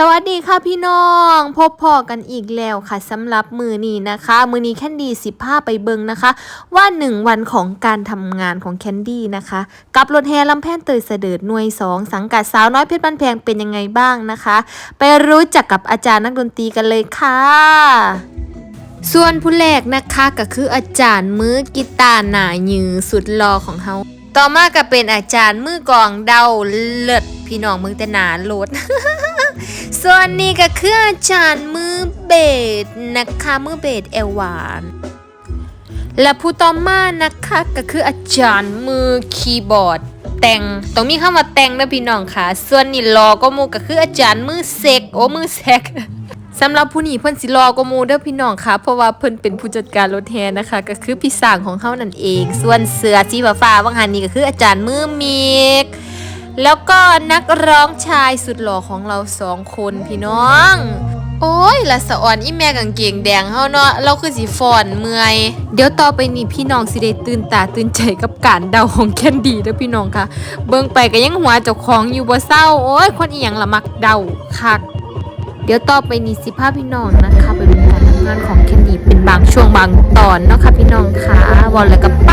สวัสดีค่ะพี่น้อง พบพอกันอีกแล้วค่ะสำหรับมือนี้นะคะ มือนี้แคนดี้สิบห้าไปเบิงนะคะ ว่าหนึ่งวันของการทำงานของแคนดี้นะคะ กับรถแฮลำแพนเตยเสดิร์ดหน่วยสองสังกัดสาวน้อยเพชรบ้านแพงเป็นยังไงบ้างนะคะ ไปรู้จักกับอาจารย์นักดนตรีกันเลยค่ะส่วนผู้แรกนะคะก็คืออาจารย์มือกีตาร์หนายือสุดหล่อของเฮาต่อมาก็เป็นอาจารย์มือกลองเดาเลิศพี่น้องมือแต่หนาโลด ส่วนนี้ก็คืออาจารย์มือเบสนะคะมือเบสเอวหวาน และผู้ต่อมานะคะก็คืออาจารย์มือคีย์บอร์ดแต่งต้องมีคำว่าแต่งนะพี่น้องค่ะ ส่วนนี่รอก็มูก็คืออาจารย์มือเซกโอ้มือเซกสำหรับผู้นี้เพิ่นสิรอกว่าหมูเด้อพี่น้องค่ะ เพราะว่าเพิ่นเป็นผู้จัดการรถแฮนะคะ ก็คือพี่สางของเขานั่นเอง ส่วนเสือสีฟ้าว่างหันนี่ก็คืออาจารย์มือมีก แล้วก็นักร้องชายสุดหล่อของเราสองคนพี่น้อง โอ้ยละสะอ่อนอีแม่กางเกงแดงเฮาเนาะเราคือสิฟอนเมื่อย เดี๋ยวต่อไปนี่พี่น้องสิได้ตื่นตาตื่นใจกับการเดาของแคนดี้เด้อพี่น้องค่ะ เบิ่งไปก็ยังหัวเจ้าของอยู่บ่เศร้า โอ้ยคนอีหยังละมักเดาคักเดี๋ยวต่อไปนี้สิพาพี่น้องนะคะไปดูการทำงานของแคนดี้เป็นบางช่วงบางตอนเนาะค่ะพี่น้องค่ะวอลแล้วก็ไป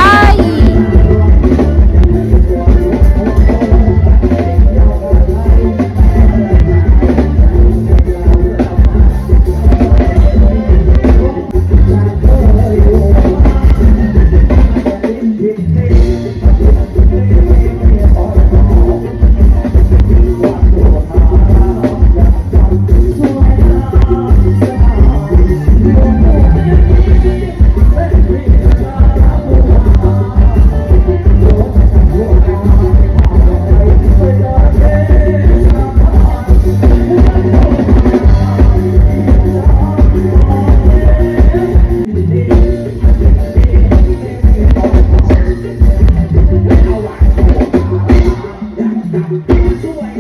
Do it.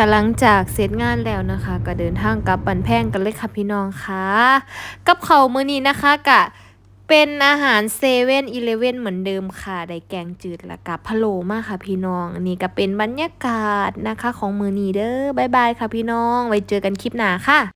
กำลังจากเสร็จงานแล้วนะคะ ก็เดินทางกลับบันแพงกันเลยค่ะพี่น้องค่ะกับเขามื้อนี้นะคะกะเป็นอาหารเซเว่นอีเลเว่นเหมือนเดิมค่ะ ได้แกงจืดและกับพะโลมากค่ะพี่น้อง นี่ก็เป็นบรรยากาศนะคะของมือนี้เด้อบายบายค่ะพี่น้อง ไว้เจอกันคลิปหน้าค่ะ